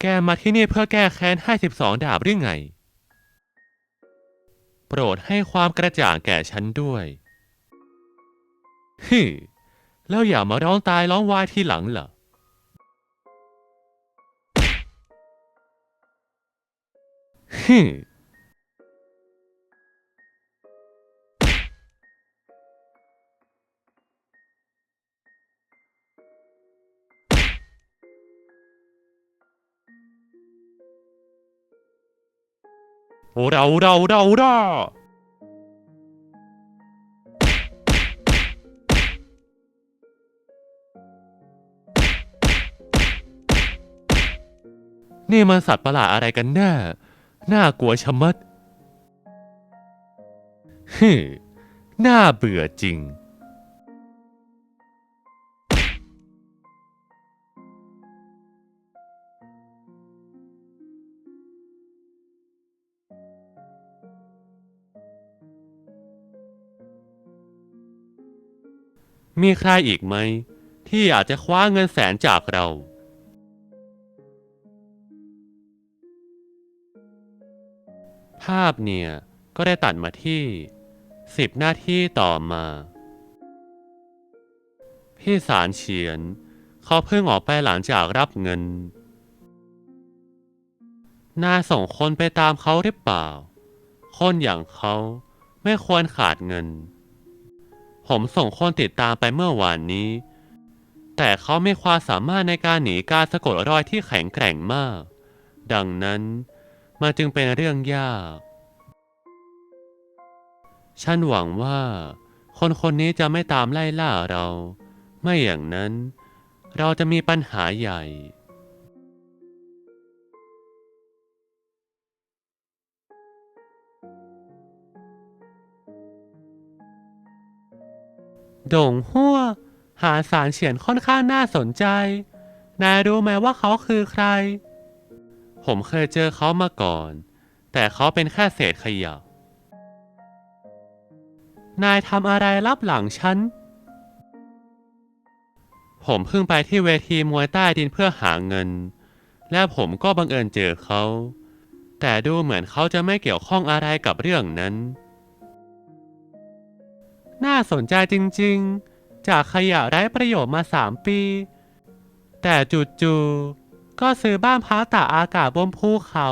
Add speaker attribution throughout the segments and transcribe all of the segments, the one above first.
Speaker 1: แกมาที่นี่เพื่อแก้แค้นให้สิบสองดาบหรือไง โปรดให้ความกระจ่างแก่ฉันด้วยฮึแล้วอย่ามาร้องตายร้องวายทีหลังเหรอฮึ โอ้เราเราเราเรานี่มันสัตว์ประหลาดอะไรกันแน่น่ากลัวชะมัดฮึน่าเบื่อจริง มีใครอีกไหม ที่อยากจะคว้าเงินแสนจากเรา ภาพเนี่ยก็ได้ตัดมาที่10หน้าที่ต่อมา พี่สารเฉียน เขาเพิ่งออกไปหลังจากรับเงินนายส่งคนไปตามเขาหรือเปล่า คนอย่างเขาไม่ควรขาดเงิน ผมส่งคนติดตามไปเมื่อวานนี้ แต่เขาไม่ความสามารถในการหนีการสะกดรอยที่แข็งแกร่งมาก ดังนั้นมันจึงเป็นเรื่องยาก ฉันหวังว่า คนคนนี้จะไม่ตามไล่ล่าเรา ไม่อย่างนั้น เราจะมีปัญหาใหญ่ โด่งหัวหาสารเฉียนค่อนข้างน่าสนใจ นายรู้ไหมว่าเขาคือใคร ผมเคยเจอเขามาก่อน แต่เขาเป็นแค่เศษขยะ นายทำอะไรรับหลังฉัน ผมเพิ่งไปที่เวทีมวยใต้ดินเพื่อหาเงิน และผมก็บังเอิญเจอเขา แต่ดูเหมือนเขาจะไม่เกี่ยวข้องอะไรกับเรื่องนั้น น่าสนใจจริงๆ จากขยะไร้ประโยชน์มาสามปี แต่จู่ๆก็ซื้อบ้านพักตากอากาศบนภูเขา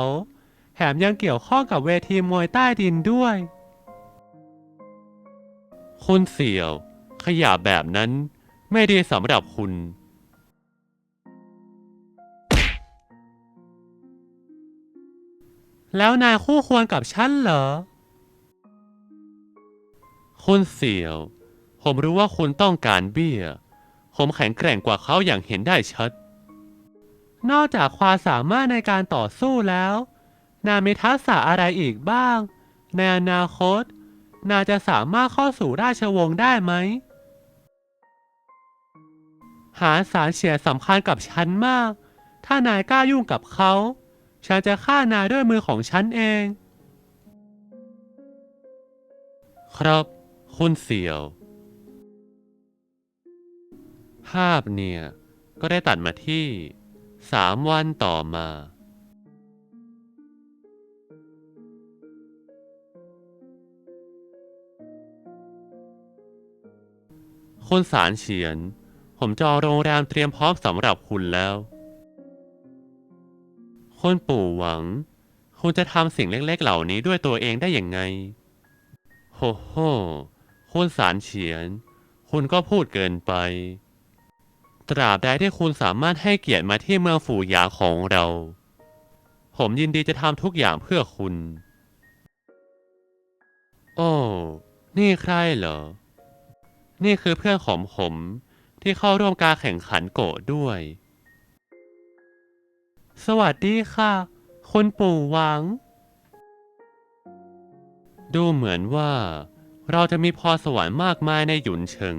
Speaker 1: แถมยังเกี่ยวข้องกับเวทีมวยใต้ดินด้วย คุณเสี่ยว ขยะแบบนั้นไม่ดีสำหรับคุณแล้วนายคู่ควรกับฉันเหรอ คุณเสี่ยว ผมรู้ว่าคุณต้องการเบี้ย ผมแข็งแกร่งกว่าเขาอย่างเห็นได้ชัด นอกจากความสามารถในการต่อสู้แล้ว นามีทักษะอะไรอีกบ้าง ในอนาคต นาจะสามารถเข้าสู่ราชวงศ์ได้ไหม หาสารเฉียสำคัญกับฉันมาก ถ้านายกล้ายุ่งกับเขา ฉันจะฆ่านายด้วยมือของฉันเอง ครับ คุณเสี่ยว ภาพเนี่ย ก็ได้ตัดมาที่สามวันต่อมา คุณสารเฉียน ผมจองโรงแรมเตรียมพร้อมสำหรับคุณแล้ว คุณปู่หวัง คุณจะทำสิ่งเล็กๆ เหล่านี้ด้วยตัวเองได้อย่างไง โฮโฮ คุณสารเฉียน คุณก็พูดเกินไป ตราบใดที่คุณสามารถให้เกียรติมาที่เมืองฝูหยาของเรา ผมยินดีจะทำทุกอย่างเพื่อคุณ โอ้ นี่ใครเหรอ นี่คือเพื่อนของผมที่เข้าร่วมการแข่งขันโกะด้วย สวัสดีค่ะ คุณปู่หวัง ดูเหมือนว่า เราจะมีพรสวรรค์มากมายในหยุนเฉิง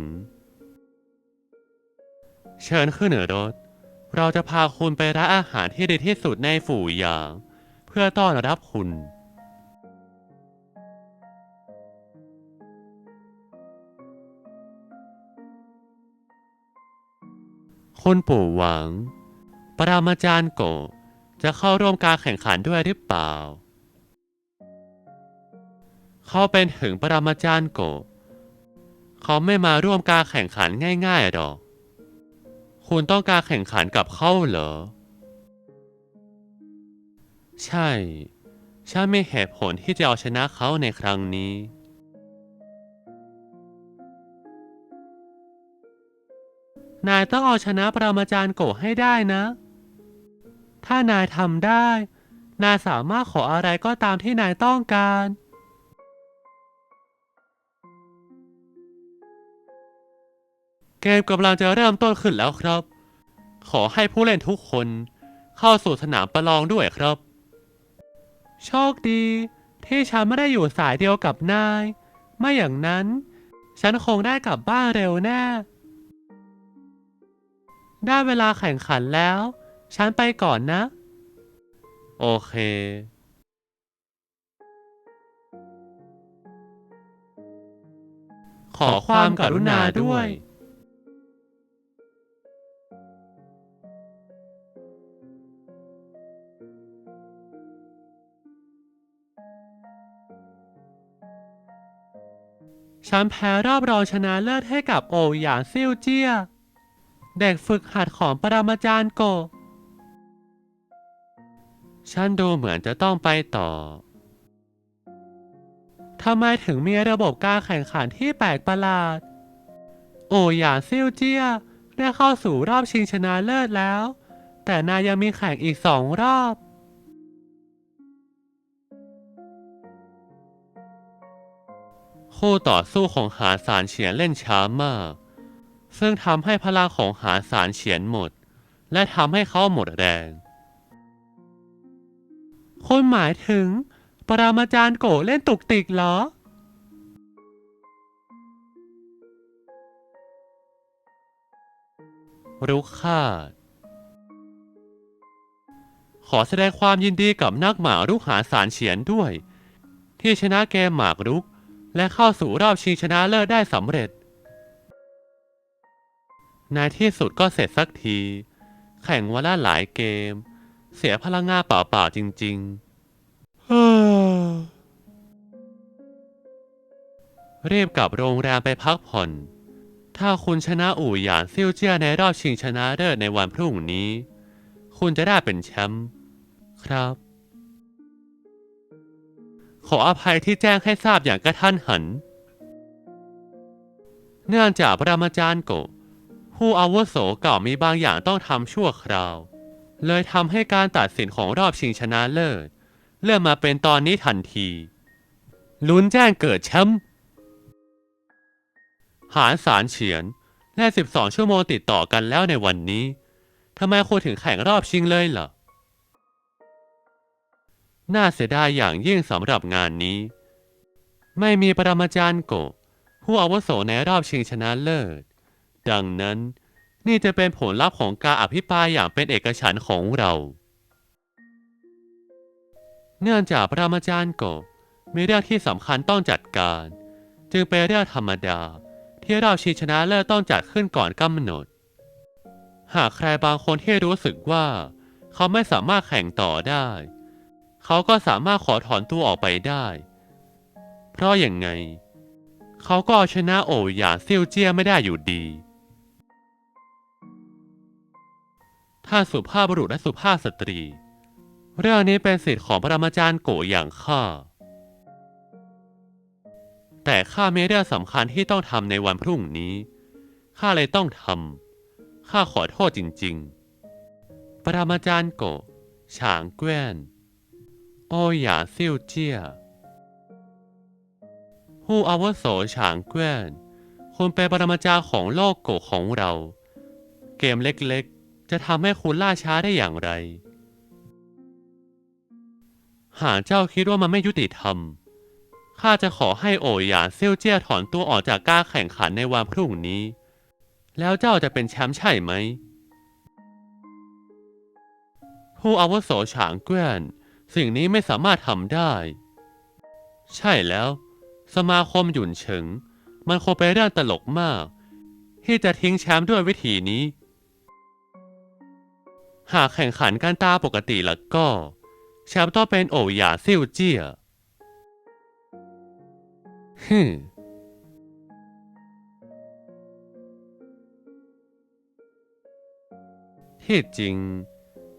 Speaker 1: เชิญขึ้นเหนือรถ เราจะพาคุณไปร้านอาหารที่ดีที่สุดในฝูหยาง เพื่อต้อนรับคุณคุณปู่หวัง ปรามาจารย์โก จะเข้าร่วมการแข่งขันด้วยหรือเปล่า เขาเป็นถึงปรามาจารย์โก เขาไม่มาร่วมการแข่งขันง่ายๆหรอก คุณต้องการแข่งขันกับเขาเหรอ ใช่ ฉันไมีเหตุผลที่จะเอาชนะเขาในครั้งนี้ นายต้องเอาชนะปรามาจารย์โกให้ได้นะ ถ้านายทำได้ นายสามารถขออะไรก็ตามที่นายต้องการ เกมกำลังจะเริ่มต้นขึ้นแล้วครับ ขอให้ผู้เล่นทุกคน เข้าสู่สนามประลองด้วยครับ โชคดี ที่ฉันไม่ได้อยู่สายเดียวกับนาย ไม่อย่างนั้น ฉันคงได้กลับบ้านเร็วแน่ ได้เวลาแข่งขันแล้ว ฉันไปก่อนนะ โอเคขอความกรุณาด้วย ฉันแพ้รอบรองชนะเลิศให้กับโอหยานซิ่วเจี้ย เด็กฝึกหัดของปรมาจารย์โก ฉันดูเหมือนจะต้องไปต่อ ทำไมถึงมีระบบการแข่งขันที่แปลกประหลาด โอหยานซิ่วเจี้ยได้เข้าสู่รอบชิงชนะเลิศแล้ว แต่นายยังมีแข่งอีกสองรอบ คู่ต่อสู้ของหาสารเฉียนเล่นช้ามาก ซึ่งทำให้พลังของหาสารเฉียนหมด และทำให้เขาหมดแรงคุณหมายถึง ปรามาจารย์โกเล่นตุกติกเหรอ รุกคาดขอแสดงความยินดีกับนักหมากรุกหาสารเฉียนด้วย ที่ชนะเกมหมากรุก และเข้าสู่รอบชิงชนะเลิศได้สำเร็จ ในที่สุดก็เสร็จสักที แข่งวันละหลายเกม เสียพลังงานเปล่าๆจริงๆฮ่ารีบกลับโรงแรมไปพักผ่อน ถ้าคุณชนะอู่หยานซิ่วเจี้ยในรอบชิงชนะเลิศในวันพรุ่งนี้ คุณจะได้เป็นแชมป์ครับ ขออภัยที่แจ้งให้ทราบอย่างกระทันหัน เนื่องจากปรามาจารย์โกะผู้อาวุโสเก่ามีบางอย่างต้องทำชั่วคราว เลยทำให้การตัดสินของรอบชิงชนะเลิศเลื่อนมาเป็นตอนนี้ทันที ลุ้นแจ้งเกิดแชมป์หารสารเฉียนแล่12 ชั่วโมงติดต่อกันแล้วในวันนี้ทำไมคุณถึงแข่งรอบชิงเลยล่ะ น่าเสียดายอย่างยิ่งสำหรับงานนี้ ไม่มีปรมาจารย์โกะผู้อาวุโสในรอบชิงชนะเลิศ ดังนั้นนี่จะเป็นผลลัพธ์ของการอภิปรายอย่างเป็นเอกฉันท์ของเรา เนื่องจากปรมาจารย์โกะมีเรื่องที่สำคัญต้องจัดการ จึงเป็นเรื่องธรรมดาที่รอบชิงชนะเลิศต้องจัดขึ้นก่อนกำหนด หากใครบางคนที่รู้สึกว่า เขาไม่สามารถแข่งต่อได้ เขาก็สามารถขอถอนตัวออกไปได้ เพราะอย่างไง เขาก็เอาชนะโอหยานซิ่วเจี้ยไม่ได้อยู่ดี ถ้าสุภาพบุรุษและสุภาพสตรี เรื่องนี้เป็นสิทธิ์ของปรมาจารย์โกอย่างข้า แต่ข้ามีเรื่องสำคัญที่ต้องทำในวันพรุ่งนี้ ข้าเลยต้องทำ ข้าขอโทษจริงๆปรมาจารย์โกฉางแกว้น โอหยาซิ่วเจี้ยผู้อาวุโสฉางแกว้นคุณเป็นปรมาจารย์ของโลกโกของเรา เกมเล็กๆ จะทำให้คุณล่าช้าได้อย่างไร หากเจ้าคิดว่ามันไม่ยุติธรรม ข้าจะขอให้โอหยาเซี่ยวเจี้ยถอนตัวออกจากการแข่งขันในวันพรุ่งนี้ แล้วเจ้าจะเป็นแชมป์ใช่ไหม ผู้อาวุโสฉางแกว้น สิ่งนี้ไม่สามารถทำได้ ใช่แล้ว สมาคมหยุ่นเฉิง มันคงเป็นเรื่องตลกมาก ที่จะทิ้งแชมป์ด้วยวิธีนี้ หากแข่งขันกันตาปกติแล้วก็ แชมป์ต้องเป็นโอหยาซิ่วเจี้ยฮึมที่จริง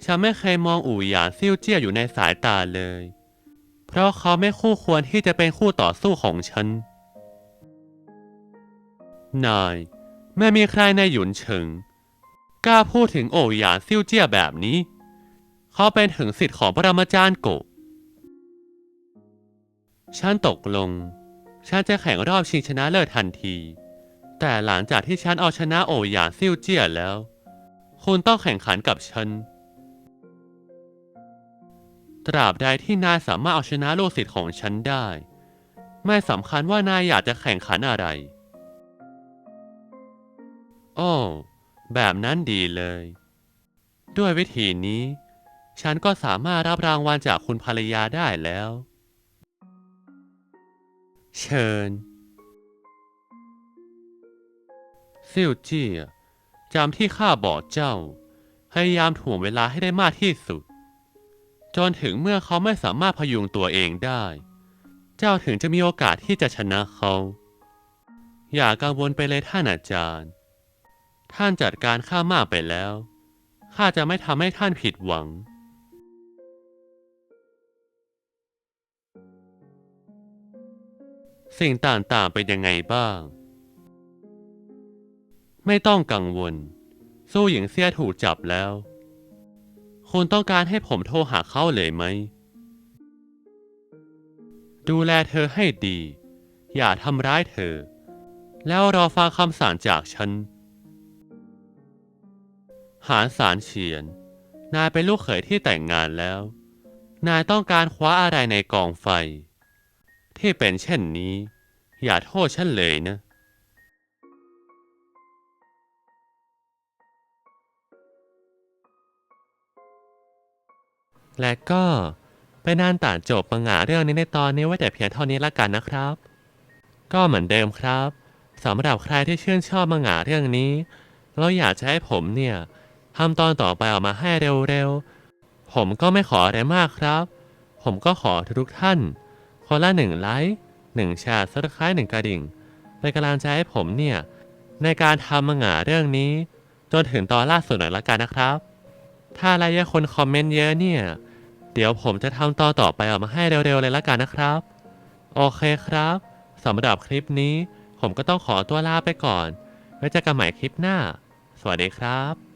Speaker 1: ฉันไม่เคยมองอู่หยานซิ่วเจี้ยอยู่ในสายตาเลย เพราะเขาไม่คู่ควรที่จะเป็นคู่ต่อสู้ของฉัน นาย ไม่มีใครในหยุนเฉิงกล้าพูดถึงโอหยานซิ่วเจี้ยแบบนี้ เขาเป็นถึงสิทธิ์ของประมาจารย์โกะฉันตกลง ฉันจะแข่งรอบชิงชนะเลิศทันที แต่หลังจากที่ฉันเอาชนะโอหยานซิ่วเจี้ยแล้ว คุณต้องแข่งขันกับฉัน ตราบใดที่นายสามารถเอาชนะลูกศิษย์ของฉันได้ ไม่สำคัญว่านายอยากจะแข่งขันอะไรโอ้แบบนั้นดีเลย ด้วยวิธีนี้ ฉันก็สามารถรับรางวัลจากคุณภรรยาได้แล้ว เชิญซิ่วเจี้ยจำที่ข้าบอกเจ้า พยายามถ่วงเวลาให้ได้มากที่สุด จนถึงเมื่อเขาไม่สามารถพยุงตัวเองได้ เจ้าถึงจะมีโอกาสที่จะชนะเขา อย่ากังวลไปเลยท่านอาจารย์ ท่านจัดการข้ามากไปแล้ว ข้าจะไม่ทำให้ท่านผิดหวัง สิ่งต่างๆเป็นยังไงบ้าง ไม่ต้องกังวล สู้หญิงเสียถูกจับแล้ว คุณต้องการให้ผมโทรหาเขาเลยไหม ดูแลเธอให้ดี อย่าทำร้ายเธอ แล้วรอฟังคำสั่งจากฉัน หารสารเฉียน นายเป็นลูกเขยที่แต่งงานแล้ว นายต้องการคว้าอะไรในกองไฟ ที่เป็นเช่นนี้ อย่าโทษฉันเลยนะ และก็เป็นนันต่างจบปังหาเรื่องนี้ในตอนนี้ไว้แต่เพียงเท่านี้ละกันนะครับ ก็เหมือนเดิมครับสำหรับใครที่ชื่นชอบมังงะเรื่องนี้ แล้วอยากจะให้ผมเนี่ยทำตอนต่อไปออกมาให้เร็วๆ ผมก็ไม่ขออะไรมากครับ ผมก็ขอทุกท่าน คนละหนึ่งไลค์หนึ่งแชร์ซับสไครต์หนึ่งกระดิ่งเป็นกำลังใจให้ผมเนี่ย ในการทำมังงะเรื่องนี้ จนถึงตอนล่าสุดหน่อยละกันนะครับ ถ้าอะไรเยอะคนคอมเมนต์เยอะเนี่ย เดี๋ยวผมจะทำตอนต่อไปออกมาให้เร็วๆเลยละกันนะครับ โอเคครับสำหรับคลิปนี้ ผมก็ต้องขอตัวลาไปก่อน ไว้เจอกันใหม่คลิปหน้า สวัสดีครับ